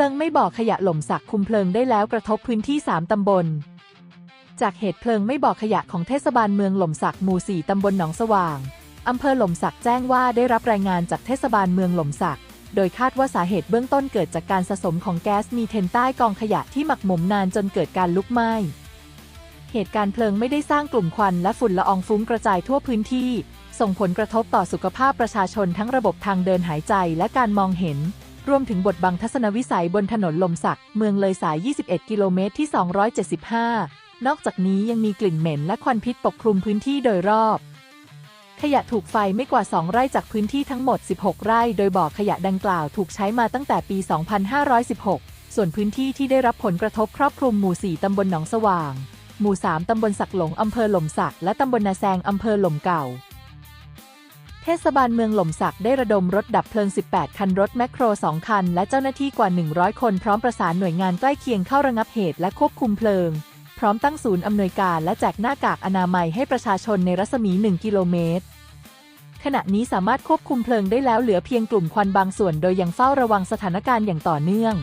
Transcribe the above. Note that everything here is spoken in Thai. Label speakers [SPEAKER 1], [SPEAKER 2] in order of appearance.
[SPEAKER 1] ลิงไม่บ่อขยะหล่มสักคุมเพลิงได้แล้วกระทบพื้นที่ 3 ตำบล จากเหตุเพลิงไม่บ่อขยะของเทศบาลเมืองหล่มสักหมู่4ตำบลหนองสว่าง อำเภอหล่มสักแจ้งว่าได้รับรายงานจากเทศบาลเมืองหล่มสัก โดยคาดว่าสาเหตุเบื้องต้นเกิดจากการสะสมของแก๊สมีเทนใต้กองขยะที่หมักหมมนานจนเกิดการลุกไหม้เหตุการณ์เพลิงไม่ได้สร้างกลุ่มควันและฝุ่นละอองฟุ้งกระจายทั่วพื้นที่ ส่งผลกระทบต่อสุขภาพประชาชนทั้งระบบทางเดินหายใจและการมองเห็น รวมถึงบทบังทัศนวิสัยบนถนนลมสัก เมืองเลยสาย 21 กิโลเมตรที่ 275 นอกจากนี้ยังมีกลิ่นเหม็นและควันพิษปกคลุมพื้นที่โดยรอบ ขยะถูกไฟไม่กว่า 2 ไร่จากพื้นที่ทั้งหมด 16 ไร่ โดยบ่อขยะดังกล่าวถูกใช้มาตั้งแต่ปี 2516 ส่วนพื้นที่ที่ได้รับผลกระทบครอบคลุมหมู่ 4 ตำบลหนองสว่าง หมู่ 3 ตำบลสักหลง อำเภอหล่มสัก และตำบลนาแซง อำเภอหล่มเก่า ทศบาลเมืองหล่มสักได้ระดมรถดับเพลิง 18 คันรถแมคโคร 2 คัน และเจ้าหน้าที่กว่า 100 คนพร้อมประสานหน่วยงานใกล้เคียงเข้าระงับเหตุและควบคุมเพลิง พร้อมตั้งศูนย์อำนวยการและแจกหน้ากากอนามัยให้ประชาชนในรัศมี 1 กิโลเมตร ขณะนี้สามารถควบคุมเพลิงได้แล้วเหลือเพียงกลุ่มควันบางส่วน โดยยังเฝ้าระวังสถานการณ์อย่างต่อเนื่อง